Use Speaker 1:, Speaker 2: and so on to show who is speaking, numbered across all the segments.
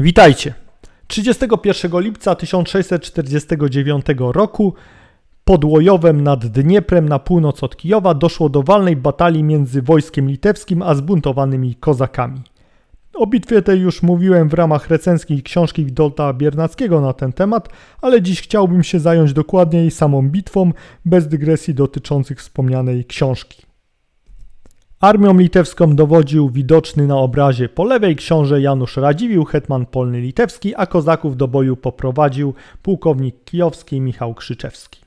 Speaker 1: Witajcie. 31 lipca 1649 roku pod Łojowem nad Dnieprem na północ od Kijowa doszło do walnej batalii między wojskiem litewskim a zbuntowanymi kozakami. O bitwie tej już mówiłem w ramach recenzji książki Witolda Biernackiego na ten temat, ale dziś chciałbym się zająć dokładniej samą bitwą, bez dygresji dotyczących wspomnianej książki. Armią litewską dowodził widoczny na obrazie po lewej książę Janusz Radziwiłł, hetman polny litewski, a kozaków do boju poprowadził pułkownik kijowski Michał Krzyczewski.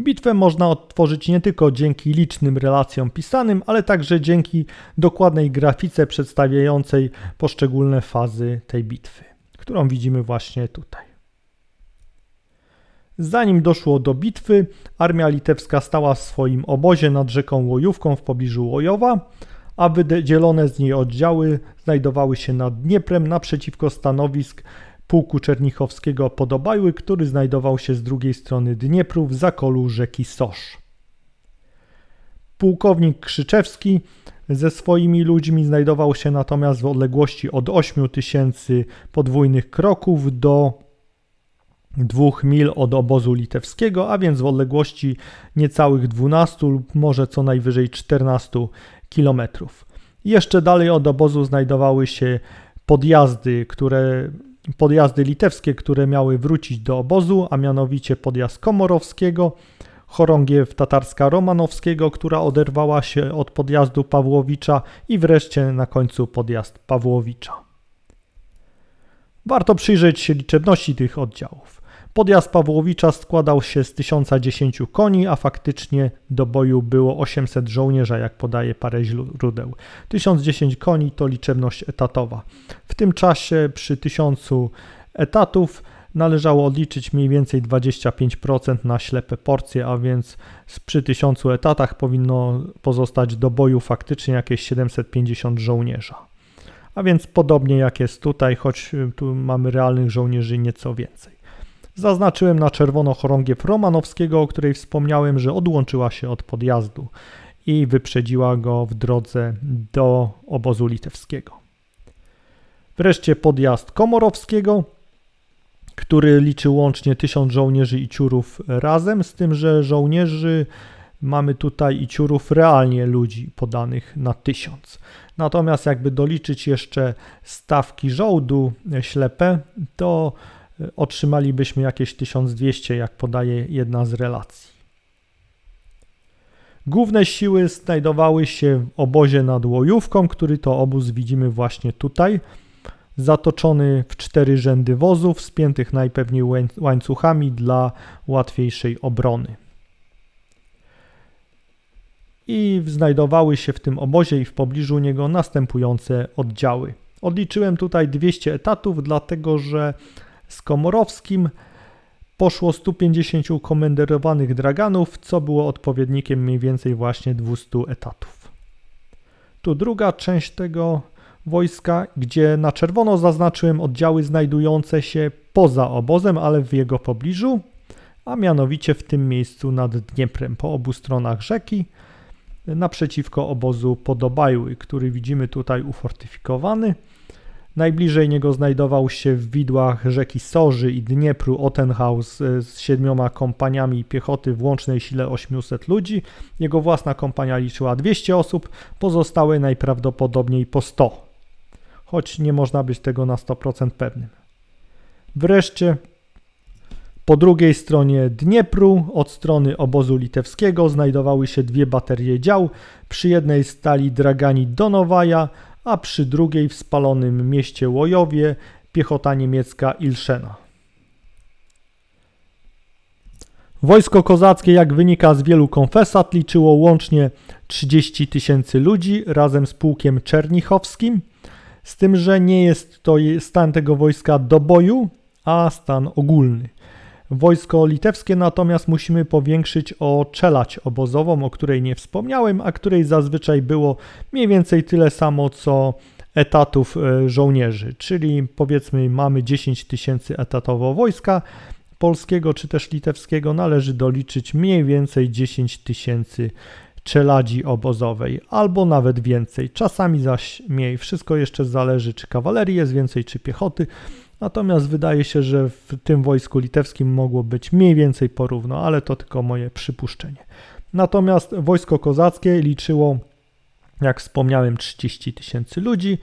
Speaker 1: Bitwę można odtworzyć nie tylko dzięki licznym relacjom pisanym, ale także dzięki dokładnej grafice przedstawiającej poszczególne fazy tej bitwy, którą widzimy właśnie tutaj. Zanim doszło do bitwy, armia litewska stała w swoim obozie nad rzeką Łojówką w pobliżu Łojowa, a wydzielone z niej oddziały znajdowały się nad Dnieprem naprzeciwko stanowisk pułku czernichowskiego Podobajły, który znajdował się z drugiej strony Dniepru w zakolu rzeki Sosz. Pułkownik Krzyczewski ze swoimi ludźmi znajdował się natomiast w odległości od 8 tysięcy podwójnych kroków do dwóch mil od obozu litewskiego, a więc w odległości niecałych 12 lub może co najwyżej 14 kilometrów. Jeszcze dalej od obozu znajdowały się podjazdy, które podjazdy litewskie, które miały wrócić do obozu, a mianowicie podjazd Komorowskiego, chorągiew tatarska Romanowskiego, która oderwała się od podjazdu Pawłowicza i wreszcie na końcu podjazd Pawłowicza. Warto przyjrzeć się liczebności tych oddziałów. Podjazd Pawłowicza składał się z 1010 koni, a faktycznie do boju było 800 żołnierza, jak podaje parę źródeł. 1010 koni to liczebność etatowa. W tym czasie przy 1000 etatów należało odliczyć mniej więcej 25% na ślepe porcje, a więc przy 1000 etatach powinno pozostać do boju faktycznie jakieś 750 żołnierza. A więc podobnie jak jest tutaj, choć tu mamy realnych żołnierzy nieco więcej. Zaznaczyłem na czerwono chorągiew Romanowskiego, o której wspomniałem, że odłączyła się od podjazdu i wyprzedziła go w drodze do obozu litewskiego. Wreszcie podjazd Komorowskiego, który liczył łącznie tysiąc żołnierzy i ciurów razem, z tym, że żołnierzy mamy tutaj i ciurów realnie ludzi podanych na tysiąc. Natomiast jakby doliczyć jeszcze stawki żołdu ślepe, to otrzymalibyśmy jakieś 1200, jak podaje jedna z relacji. Główne siły znajdowały się w obozie nad Łojówką, który to obóz widzimy właśnie tutaj, zatoczony w cztery rzędy wozów, spiętych najpewniej łańcuchami dla łatwiejszej obrony. I znajdowały się w tym obozie i w pobliżu niego następujące oddziały. Odliczyłem tutaj 200 etatów, dlatego że z Komorowskim poszło 150 komenderowanych draganów, co było odpowiednikiem mniej więcej właśnie 200 etatów. Tu druga część tego wojska, gdzie na czerwono zaznaczyłem oddziały znajdujące się poza obozem, ale w jego pobliżu, a mianowicie w tym miejscu nad Dnieprem, po obu stronach rzeki, naprzeciwko obozu Podobajły, który widzimy tutaj ufortyfikowany. Najbliżej niego znajdował się w widłach rzeki Soży i Dniepru Otenhaus e, z siedmioma kompaniami piechoty w łącznej sile 800 ludzi. Jego własna kompania liczyła 200 osób, pozostałe najprawdopodobniej po 100, choć nie można być tego na 100% pewnym. Wreszcie po drugiej stronie Dniepru, od strony obozu litewskiego, znajdowały się dwie baterie dział. Przy jednej stali dragani Donowaja, a przy drugiej w spalonym mieście Łojowie piechota niemiecka Ilszena. Wojsko kozackie, jak wynika z wielu konfesat, liczyło łącznie 30 tysięcy ludzi razem z pułkiem czernichowskim, z tym, że nie jest to stan tego wojska do boju, a stan ogólny. Wojsko litewskie natomiast musimy powiększyć o czelać obozową, o której nie wspomniałem, a której zazwyczaj było mniej więcej tyle samo co etatów e, żołnierzy, czyli powiedzmy mamy 10 tysięcy etatowo wojska polskiego czy też litewskiego, należy doliczyć mniej więcej 10 tysięcy czeladzi obozowej, albo nawet więcej, czasami zaś mniej. Wszystko jeszcze zależy, czy kawalerii jest więcej, czy piechoty. Natomiast wydaje się, że w tym wojsku litewskim mogło być mniej więcej porówno, ale to tylko moje przypuszczenie. Natomiast wojsko kozackie liczyło, jak wspomniałem, 30 tysięcy ludzi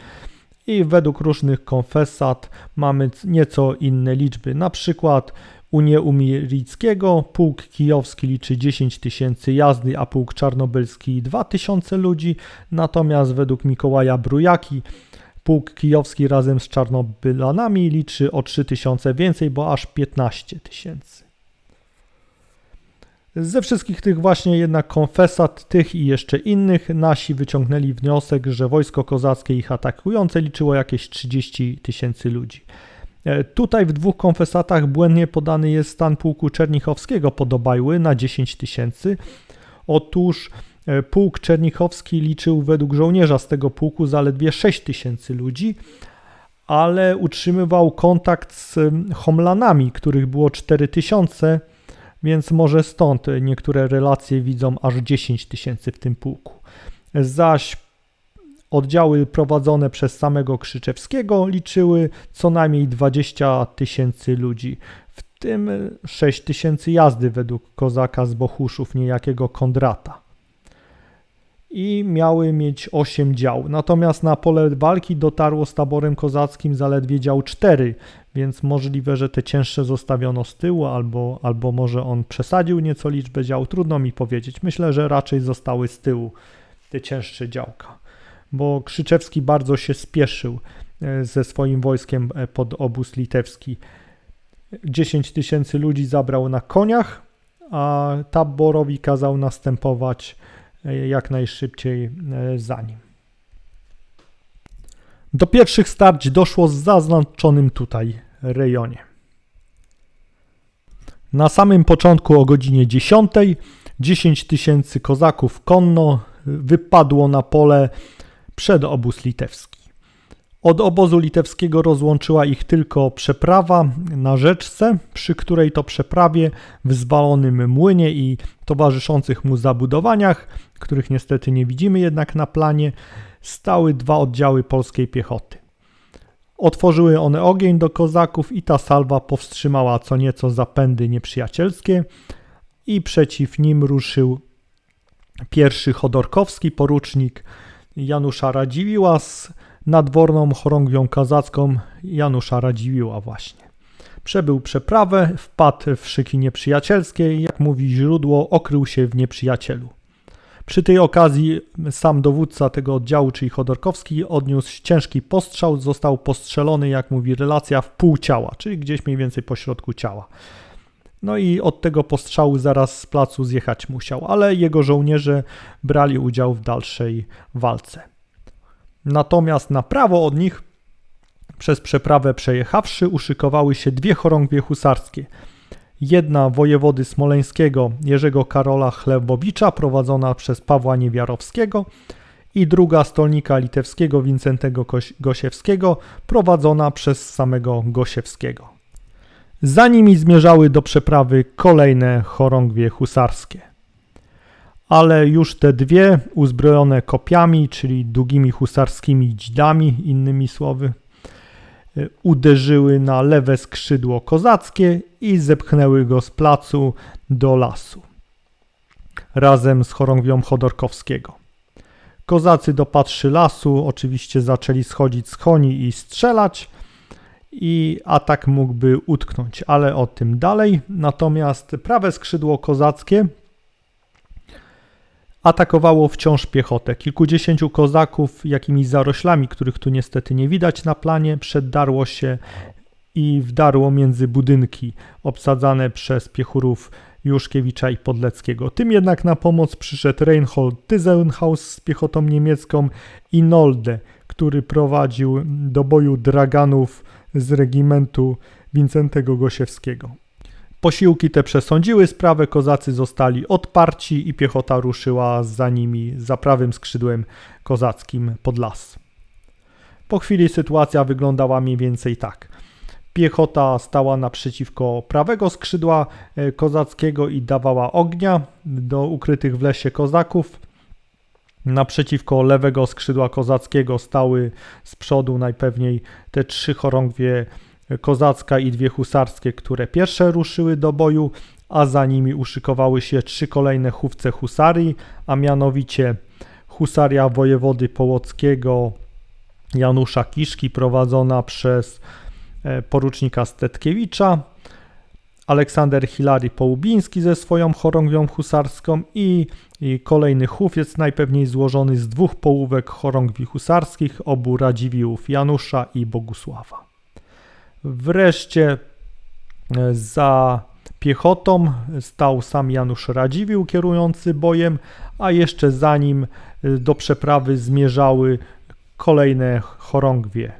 Speaker 1: i według różnych konfesat mamy nieco inne liczby. Na przykład u Nieumirickiego pułk kijowski liczy 10 tysięcy jazdy, a pułk czarnobylski 2 tysiące ludzi, natomiast według Mikołaja Brujaki pułk kijowski razem z czarnobylanami liczy o 3 tysiące więcej, bo aż 15 tysięcy. Ze wszystkich tych właśnie jednak konfesat, tych i jeszcze innych, nasi wyciągnęli wniosek, że wojsko kozackie ich atakujące liczyło jakieś 30 tysięcy ludzi. E, tutaj w dwóch konfesatach błędnie podany jest stan pułku Czernichowskiego pod Obajły na 10 tysięcy. Otóż pułk Czernichowski liczył według żołnierza z tego pułku zaledwie 6 tysięcy ludzi, ale utrzymywał kontakt z Homlanami, których było 4 tysiące, więc może stąd niektóre relacje widzą aż 10 tysięcy w tym pułku. Zaś Oddziały prowadzone przez samego Krzyczewskiego liczyły co najmniej 20 tysięcy ludzi, w tym 6 tysięcy jazdy według kozaka z Bochuszów, niejakiego Kondrata. I miały mieć 8 dział. Natomiast na pole walki dotarło z taborem kozackim zaledwie dział 4, więc możliwe, że te cięższe zostawiono z tyłu, albo, albo może on przesadził nieco liczbę dział. Trudno mi powiedzieć. Myślę, że raczej zostały z tyłu te cięższe działka bo Krzyczewski bardzo się spieszył e, ze swoim wojskiem e, pod obóz litewski. 10 tysięcy ludzi zabrał na koniach, a taborowi kazał następować jak najszybciej za nim. Do pierwszych starć doszło z zaznaczonym tutaj rejonie. Na samym początku o godzinie 10 10 tysięcy kozaków konno wypadło na pole przed obóz litewski. Od obozu litewskiego rozłączyła ich tylko przeprawa na rzeczce, przy której to przeprawie w zwalonym młynie i towarzyszących mu zabudowaniach, których niestety nie widzimy jednak na planie, stały dwa oddziały polskiej piechoty. Otworzyły one ogień do kozaków i ta salwa powstrzymała co nieco zapędy nieprzyjacielskie i przeciw nim ruszył pierwszy Chodorkowski, porucznik Janusza Radziwiła z nadworną chorągwią kazacką Janusza Radziwiła właśnie. Przebył przeprawę, wpadł w szyki nieprzyjacielskie, jak mówi źródło, okrył się w nieprzyjacielu. Przy tej okazji sam dowódca tego oddziału, czyli Chodorkowski, odniósł ciężki postrzał, został postrzelony, jak mówi relacja, w pół ciała, czyli gdzieś mniej więcej po środku ciała. No i od tego postrzału zaraz z placu zjechać musiał, ale jego żołnierze brali udział w dalszej walce. Natomiast na prawo od nich, przez przeprawę przejechawszy, uszykowały się dwie chorągwie husarskie. Jedna wojewody smoleńskiego Jerzego Karola Chlebowicza, prowadzona przez Pawła Niewiarowskiego, i druga stolnika litewskiego Wincentego Gosiewskiego, prowadzona przez samego Gosiewskiego. Za nimi zmierzały do przeprawy kolejne chorągwie husarskie. Ale już te dwie, uzbrojone kopiami, czyli długimi husarskimi dzidami, innymi słowy, uderzyły na lewe skrzydło kozackie i zepchnęły go z placu do lasu. Razem z chorągwią Chodorkowskiego. Kozacy dopatrzy lasu, oczywiście zaczęli schodzić z koni i strzelać, i atak mógłby utknąć, ale o tym dalej. Natomiast prawe skrzydło kozackie atakowało wciąż piechotę. Kilkudziesięciu kozaków jakimiś zaroślami, których tu niestety nie widać na planie, przeddarło się i wdarło między budynki obsadzane przez piechurów Juszkiewicza i Podleckiego. Tym jednak na pomoc przyszedł Reinhold Tyzenhaus z piechotą niemiecką i Nolde, który prowadził do boju draganów z regimentu Wincentego Gosiewskiego. Posiłki te przesądziły sprawę, kozacy zostali odparci i piechota ruszyła za nimi za prawym skrzydłem kozackim pod las. Po chwili sytuacja wyglądała mniej więcej tak. Piechota stała naprzeciwko prawego skrzydła e, kozackiego i dawała ognia do ukrytych w lesie kozaków. Naprzeciwko lewego skrzydła kozackiego stały z przodu najpewniej te trzy chorągwie kozacka i dwie husarskie, które pierwsze ruszyły do boju, a za nimi uszykowały się trzy kolejne chówce husarii, a mianowicie husaria wojewody połockiego Janusza Kiszki prowadzona przez e, porucznika Stetkiewicza, Aleksander Hilary Połubiński ze swoją chorągwią husarską i, i kolejny chów jest najpewniej złożony z dwóch połówek chorągwi husarskich, obu Radziwiłów Janusza i Bogusława. Wreszcie e, za piechotą stał sam Janusz Radziwiłł kierujący bojem, a jeszcze za nim e, do przeprawy zmierzały kolejne chorągwie.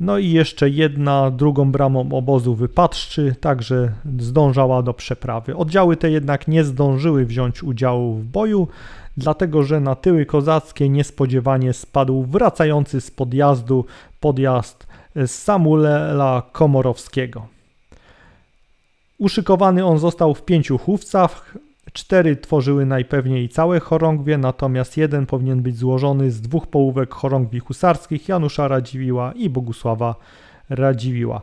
Speaker 1: No i jeszcze jedna drugą bramą obozu wypatrzczy także zdążała do przeprawy. Oddziały te jednak nie zdążyły wziąć udziału w boju, dlatego że na tyły kozackie niespodziewanie spadł wracający z podjazdu podjazd Samuela Komorowskiego. Uszykowany on został w pięciu chówcach, cztery tworzyły najpewniej całe chorągwie, natomiast jeden powinien być złożony z dwóch połówek chorągwi husarskich Janusza Radziwiła i Bogusława Radziwiła.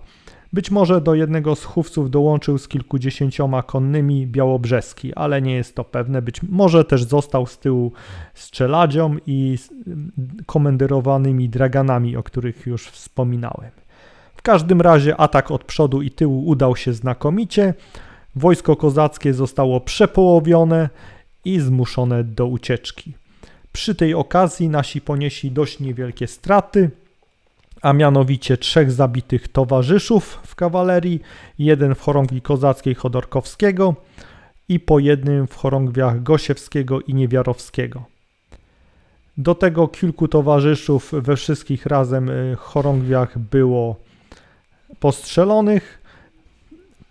Speaker 1: Być może do jednego z chówców dołączył z kilkudziesięcioma konnymi Białobrzeski, ale nie jest to pewne. Być może też został z tyłu strzeladzią i komendyrowanymi draganami, o których już wspominałem. W każdym razie atak od przodu i tyłu udał się znakomicie. Wojsko kozackie zostało przepołowione i zmuszone do ucieczki. Przy tej okazji nasi ponieśli dość niewielkie straty a mianowicie trzech zabitych towarzyszów w kawalerii, jeden w chorągwi kozackiej Chodorkowskiego i po jednym w chorągwiach Gosiewskiego i Niewiarowskiego. Do tego kilku towarzyszów we wszystkich razem y, chorągwiach było postrzelonych.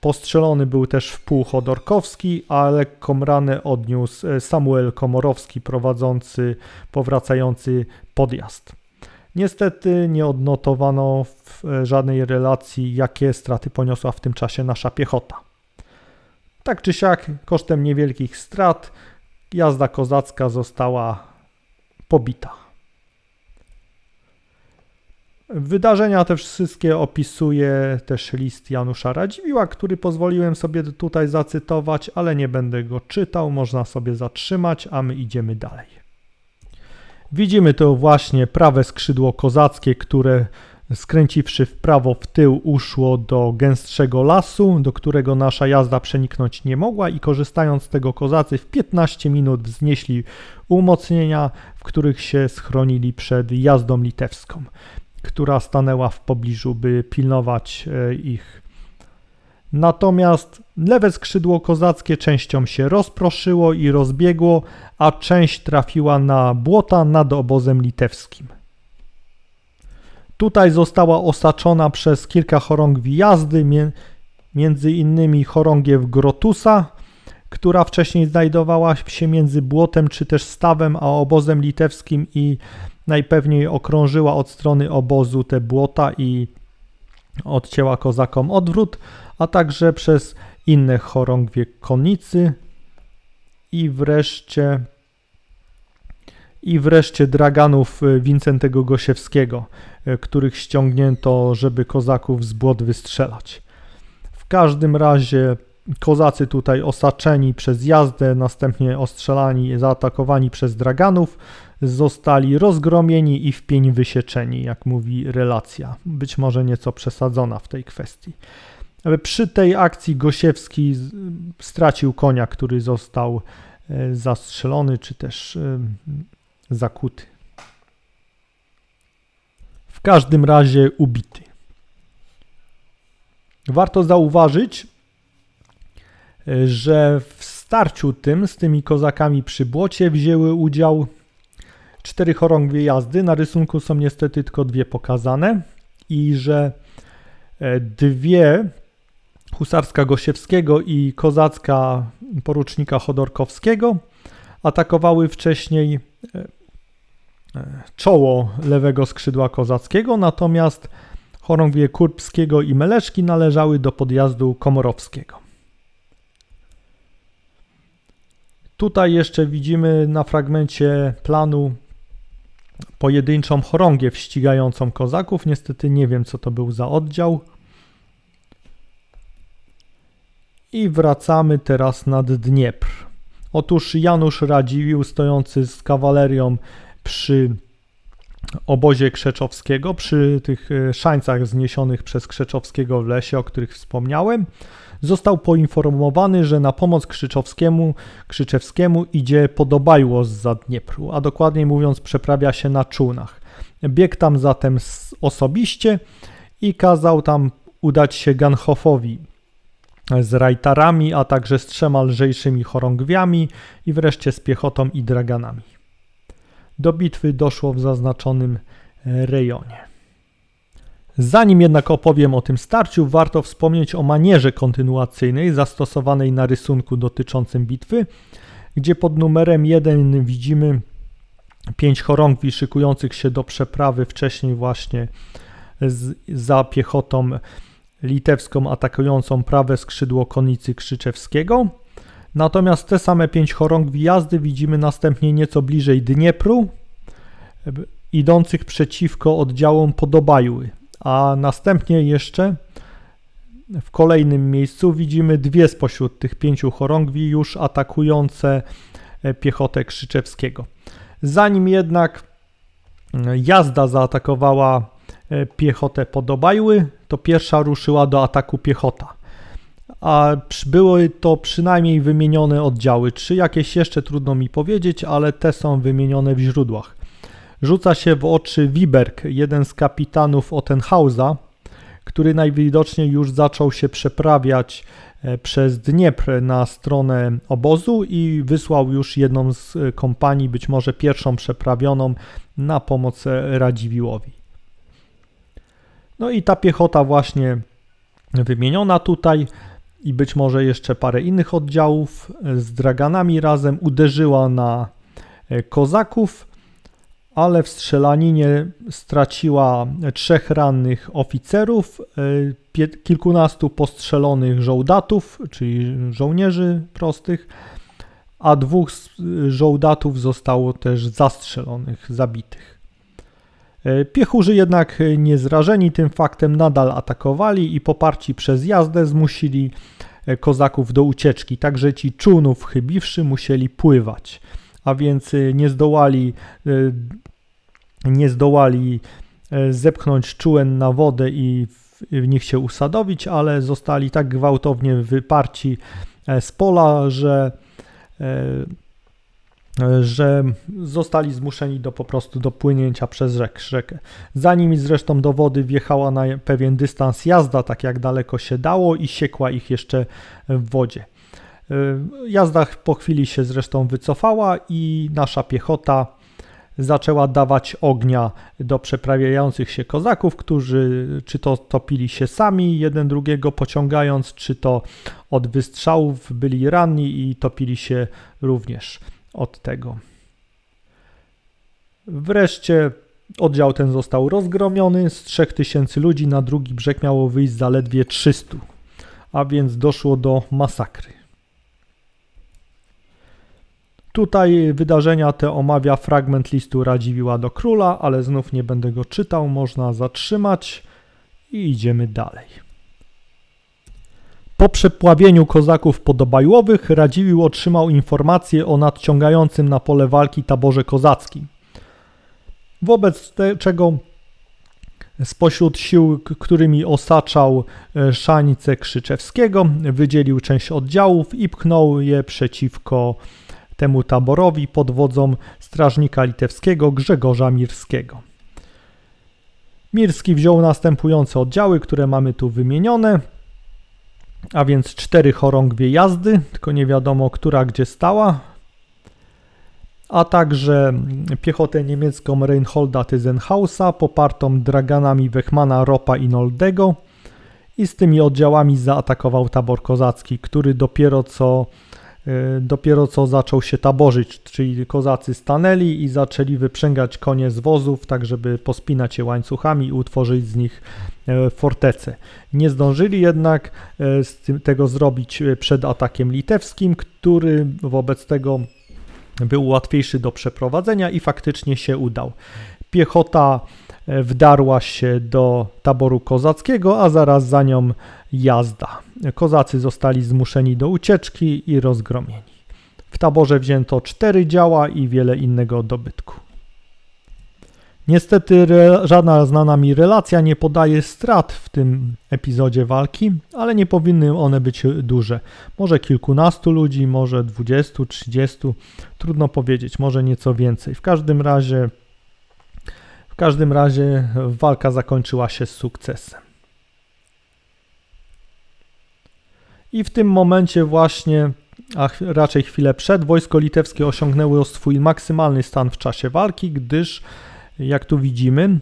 Speaker 1: Postrzelony był też w pół Chodorkowski, a lekką ranę odniósł y, Samuel Komorowski prowadzący powracający podjazd. Niestety nie odnotowano w e, żadnej relacji, jakie straty poniosła w tym czasie nasza piechota. Tak czy siak, kosztem niewielkich strat, jazda kozacka została pobita. Wydarzenia te wszystkie opisuje też list Janusza Radziwiła, który pozwoliłem sobie tutaj zacytować, ale nie będę go czytał, można sobie zatrzymać, a my idziemy dalej. Widzimy to właśnie prawe skrzydło kozackie, które skręciwszy w prawo w tył uszło do gęstszego lasu, do którego nasza jazda przeniknąć nie mogła i korzystając z tego kozacy w 15 minut wznieśli umocnienia, w których się schronili przed jazdą litewską, która stanęła w pobliżu, by pilnować e, ich Natomiast lewe skrzydło kozackie częścią się rozproszyło i rozbiegło, a część trafiła na błota nad obozem litewskim. Tutaj została osaczona przez kilka chorągwi jazdy, między innymi chorągiew Grotusa, która wcześniej znajdowała się między błotem czy też stawem a obozem litewskim i najpewniej okrążyła od strony obozu te błota i odcięła kozakom odwrót a także przez inne chorągwie konicy i wreszcie i wreszcie draganów e, Wincentego Gosiewskiego, e, których ściągnięto, żeby kozaków z błot wystrzelać. W każdym razie kozacy tutaj osaczeni przez jazdę, następnie ostrzelani, zaatakowani przez draganów, zostali rozgromieni i w pień wysieczeni, jak mówi relacja. Być może nieco przesadzona w tej kwestii. Przy tej akcji Gosiewski stracił konia, który został e, zastrzelony czy też e, zakuty. W każdym razie ubity. Warto zauważyć, e, że w starciu tym z tymi kozakami przy błocie wzięły udział cztery chorągwie jazdy. Na rysunku są niestety tylko dwie pokazane i że dwie husarska Gosiewskiego i kozacka porucznika Chodorkowskiego atakowały wcześniej e, e, czoło lewego skrzydła kozackiego, natomiast chorągwie Kurbskiego i Meleszki należały do podjazdu Komorowskiego. Tutaj jeszcze widzimy na fragmencie planu pojedynczą chorągiew ścigającą kozaków. Niestety nie wiem, co to był za oddział. I wracamy teraz nad Dniepr. Otóż Janusz Radziwiłł, stojący z kawalerią przy obozie Krzeczowskiego, przy tych e, szańcach zniesionych przez Krzeczowskiego w lesie, o których wspomniałem, został poinformowany, że na pomoc Krzyczowskiemu, Krzyczewskiemu idzie Podobajło z Zadniepru, a dokładniej mówiąc przeprawia się na czółnach. Biegł tam zatem osobiście i kazał tam udać się Ganhofowi z rajtarami, a także z trzema lżejszymi chorągwiami i wreszcie z piechotą i draganami. Do bitwy doszło w zaznaczonym rejonie. Zanim jednak opowiem o tym starciu, warto wspomnieć o manierze kontynuacyjnej zastosowanej na rysunku dotyczącym bitwy, gdzie pod numerem 1 widzimy pięć chorągwi szykujących się do przeprawy wcześniej właśnie z, za piechotą litewską atakującą prawe skrzydło konicy Krzyczewskiego. Natomiast te same pięć chorągwi jazdy widzimy następnie nieco bliżej Dniepru, idących przeciwko oddziałom Podobajły, a następnie jeszcze w kolejnym miejscu widzimy dwie spośród tych pięciu chorągwi już atakujące e, piechotę Krzyczewskiego. Zanim jednak e, jazda zaatakowała e, piechotę Podobajły, to pierwsza ruszyła do ataku piechota. A były to przynajmniej wymienione oddziały. Czy jakieś jeszcze trudno mi powiedzieć, ale te są wymienione w źródłach. Rzuca się w oczy Wiberg, jeden z kapitanów Ottenhausa, który najwidoczniej już zaczął się przeprawiać e, przez Dniepr na stronę obozu i wysłał już jedną z e, kompanii, być może pierwszą przeprawioną, na pomoc e, Radziwiłowi. No i ta piechota właśnie wymieniona tutaj i być może jeszcze parę innych oddziałów z draganami razem uderzyła na kozaków ale w strzelaninie straciła trzech rannych oficerów, e, kilkunastu postrzelonych żołdatów, czyli żołnierzy prostych, a dwóch żołdatów zostało też zastrzelonych, zabitych. E, piechurzy jednak niezrażeni tym faktem nadal atakowali i poparci przez jazdę zmusili e, kozaków do ucieczki, także ci czunów chybiwszy musieli pływać. A więc nie zdołali nie zdołali e, zepchnąć czułem na wodę i w nich się usadowić, ale zostali tak gwałtownie wyparci e, z pola, że, e, że zostali zmuszeni do po prostu do płynięcia przez rzek, rzekę. Zanim zresztą do wody wjechała na pewien dystans jazda, tak jak daleko się dało i siekła ich jeszcze w wodzie. Jazda po chwili się zresztą wycofała i nasza piechota zaczęła dawać ognia do przeprawiających się kozaków, którzy czy to topili się sami, jeden drugiego pociągając, czy to od wystrzałów byli ranni i topili się również od tego. Wreszcie oddział ten został rozgromiony. Z 3000 ludzi na drugi brzeg miało wyjść zaledwie 300, a więc doszło do masakry. Tutaj wydarzenia te omawia fragment listu Radziwiła do króla, ale znów nie będę go czytał, można zatrzymać i idziemy dalej. Po przepławieniu kozaków podobajłowych Radziwił otrzymał informację o nadciągającym na pole walki taborze kozackim. Wobec czego spośród sił, którymi osaczał e, Szanicę Krzyczewskiego, wydzielił część oddziałów i pchnął je przeciwko temu taborowi pod wodzą strażnika litewskiego Grzegorza Mirskiego. Mirski wziął następujące oddziały, które mamy tu wymienione, a więc cztery chorągwie jazdy, tylko nie wiadomo, która gdzie stała, a także piechotę niemiecką Reinholda Tyzenhausa, popartą draganami Wechmana, Ropa i Noldego. I z tymi oddziałami zaatakował tabor kozacki, który dopiero co dopiero co zaczął się taborzyć, czyli kozacy stanęli i zaczęli wyprzęgać konie z wozów, tak żeby pospinać je łańcuchami i utworzyć z nich fortecę. Nie zdążyli jednak tego zrobić przed atakiem litewskim, który wobec tego był łatwiejszy do przeprowadzenia i faktycznie się udał. Piechota e, wdarła się do taboru kozackiego, a zaraz za nią jazda. Kozacy zostali zmuszeni do ucieczki i rozgromieni. W taborze wzięto cztery działa i wiele innego dobytku. Niestety żadna znana mi relacja nie podaje strat w tym epizodzie walki, ale nie powinny one być duże. Może kilkunastu ludzi, może dwudziestu, trzydziestu, trudno powiedzieć, może nieco więcej. W każdym razie w każdym razie walka zakończyła się sukcesem. I w tym momencie właśnie, a raczej chwilę przed, wojsko litewskie osiągnęło swój maksymalny stan w czasie walki, gdyż jak tu widzimy,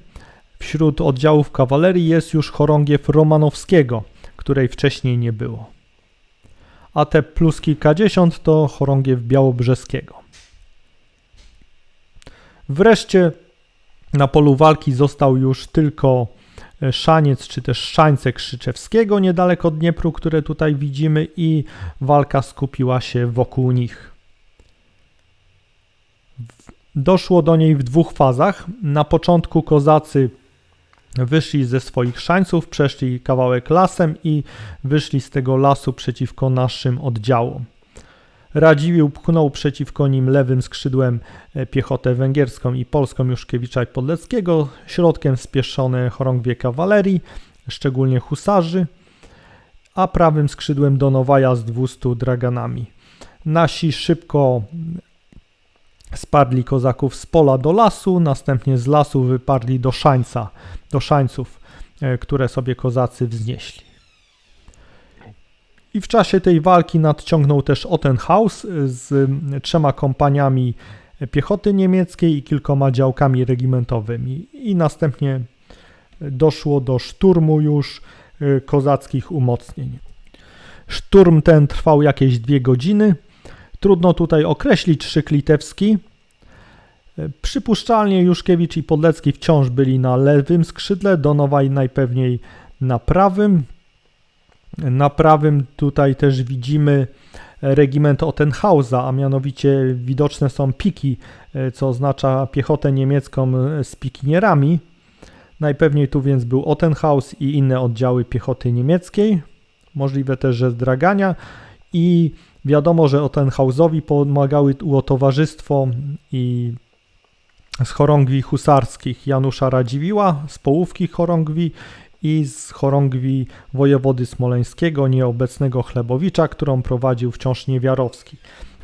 Speaker 1: wśród oddziałów kawalerii jest już chorągiew Romanowskiego, której wcześniej nie było. A te plus kilkadziesiąt to chorągiew Białobrzeskiego. Wreszcie na polu walki został już tylko e, Szaniec czy też Szańce Krzyczewskiego niedaleko Dniepru, które tutaj widzimy i walka skupiła się wokół nich. Doszło do niej w dwóch fazach. Na początku kozacy wyszli ze swoich szańców, przeszli kawałek lasem i wyszli z tego lasu przeciwko naszym oddziałom. Radziwiłł pchnął przeciwko nim lewym skrzydłem e, piechotę węgierską i polską Juszkiewicza i Podleckiego, środkiem spieszone chorągwie kawalerii, szczególnie husarzy, a prawym skrzydłem Donowaja z 200 draganami. Nasi szybko Spadli kozaków z pola do lasu, następnie z lasu wyparli do szańca, do szańców, e, które sobie kozacy wznieśli. I w czasie tej walki nadciągnął też Ottenhaus z trzema kompaniami piechoty niemieckiej i kilkoma działkami regimentowymi. I następnie doszło do szturmu już e, kozackich umocnień. Szturm ten trwał jakieś dwie godziny. Trudno tutaj określić szyk litewski. Przypuszczalnie Juszkiewicz i Podlecki wciąż byli na lewym skrzydle, Donowaj najpewniej na prawym. Na prawym tutaj też widzimy regiment Ottenhausa, a mianowicie widoczne są piki, co oznacza piechotę niemiecką z pikinierami. Najpewniej tu więc był Ottenhaus i inne oddziały piechoty niemieckiej. Możliwe też, że z dragania i Wiadomo, że Ottenhausowi pomagały było towarzystwo i z chorągwi husarskich Janusza Radziwiła, z połówki chorągwi i z chorągwi wojewody smoleńskiego, nieobecnego Chlebowicza, którą prowadził wciąż Niewiarowski.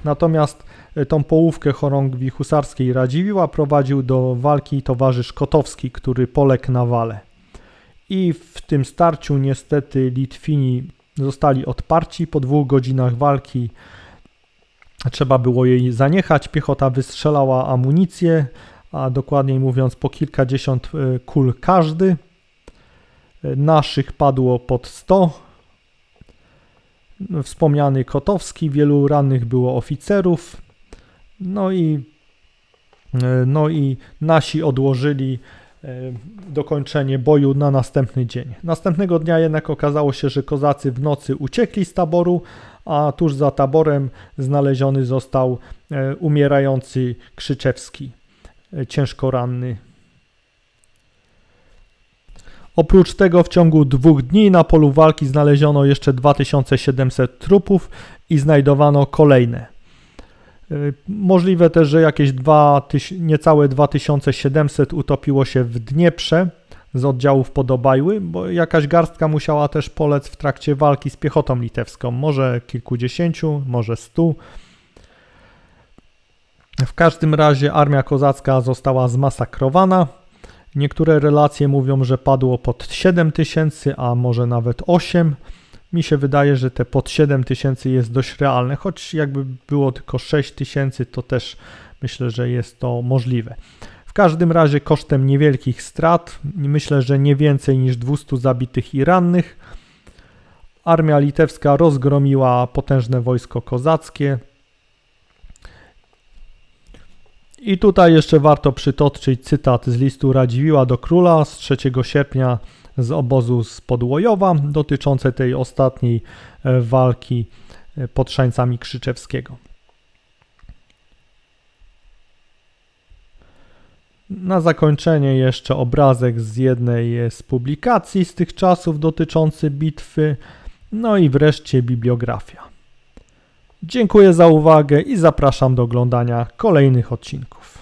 Speaker 1: Natomiast e, tą połówkę chorągwi husarskiej Radziwiła prowadził do walki towarzysz Kotowski, który poległ na wale. I w tym starciu niestety Litwini Zostali odparci po dwóch godzinach walki. Trzeba było jej zaniechać. Piechota wystrzelała amunicję, a dokładniej mówiąc po kilkadziesiąt e, kul każdy. Naszych padło pod 100. Wspomniany Kotowski, wielu rannych było oficerów. No i, e, no i nasi odłożyli E, dokończenie boju na następny dzień. Następnego dnia jednak okazało się, że kozacy w nocy uciekli z taboru, a tuż za taborem znaleziony został e, umierający Krzyczewski, ciężko ranny. Oprócz tego w ciągu dwóch dni na polu walki znaleziono jeszcze 2700 trupów i znajdowano kolejne. Y, możliwe też, że jakieś 2, niecałe 2700 utopiło się w Dnieprze z oddziałów Podobajły, bo jakaś garstka musiała też polec w trakcie walki z piechotą litewską, może kilkudziesięciu, może stu. W każdym razie armia kozacka została zmasakrowana. Niektóre relacje mówią, że padło pod 7 tysięcy, a może nawet 8 mi się wydaje, że te pod 7 tysięcy jest dość realne, choć jakby było tylko 6 tysięcy, to też myślę, że jest to możliwe. W każdym razie kosztem niewielkich strat, myślę, że nie więcej niż 200 zabitych i rannych, armia litewska rozgromiła potężne wojsko kozackie. I tutaj jeszcze warto przytoczyć cytat z listu Radziwiła do króla z 3 sierpnia z obozu z Podłojowa dotyczące tej ostatniej e, walki e, pod Szańcami Krzyczewskiego. Na zakończenie jeszcze obrazek z jednej z publikacji z tych czasów dotyczący bitwy, no i wreszcie bibliografia. Dziękuję za uwagę i zapraszam do oglądania kolejnych odcinków.